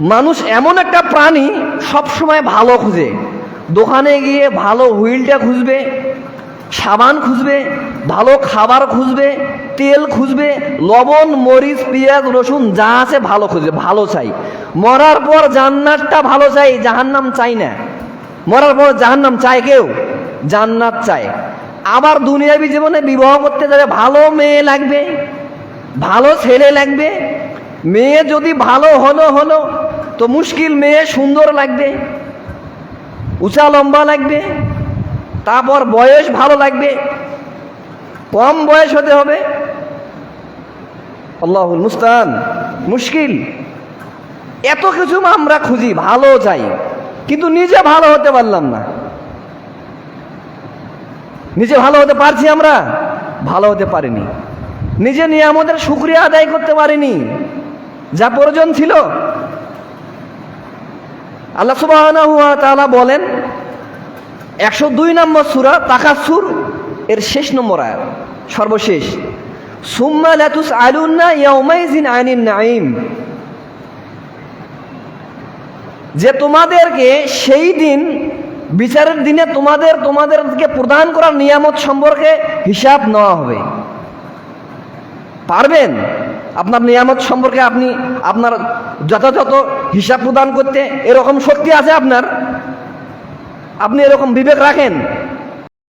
মানুষ এমন একটা প্রাণী সবসময় ভালো খুঁজে। দোকানে গিয়ে ভালো হুইলটা খুঁজবে, সাবান খুঁজবে, ভালো খাবার খুঁজবে, তেল খুঁজবে, লবণ, মরিচ, পেঁয়াজ, রসুন, যা আছে ভালো খুঁজবে ভালো চাই। মরার পর জান্নাতটা ভালো চাই, জাহান্নাম চাই না। মরার পর জাহান্নাম চায় কেউ? জান্নাত চায়। আবার দুনিয়াবি জীবনে বিবাহ করতে যাবে ভালো মেয়ে লাগবে, ভালো ছেলে লাগবে। মেয়ে যদি ভালো হলো হলো তো মুশকিল মেয়ে, সুন্দর লাগবে, উঁচা লম্বা লাগবে, তারপর বয়স ভালো লাগবে, কম বয়স হতে হবে। আল্লাহুল মুস্তান, মুশকিল। এত কিছু আমরা খুঁজি, ভালো চাই, কিন্তু নিজে ভালো হতে পারলাম না। নিজে ভালো হতে পারছি আমরা, ভালো হতে পারিনি। নিজে নিয়ে আমাদের শুক্রিয়া আদায় করতে পারিনি, যা প্রয়োজন ছিল আল্লাহ সুবাহ বলেন, একশো দুই নম্বর সুরা তাকাসুর এর শেষ নম্বর আয়াত, সর্বশেষ। সুম্মা যে তোমাদেরকে সেই দিন, বিচারের দিনে তোমাদের, তোমাদেরকে প্রদান করার নিয়ামত সম্পর্কে হিসাব নেওয়া হবে। পারবেন? আপনার নিয়ামত সম্পর্কে আপনি আপনার যথাযথ হিসাব প্রদান করতে এরকম শক্তি আছে আপনার? আপনি এরকম বিবেক রাখেন।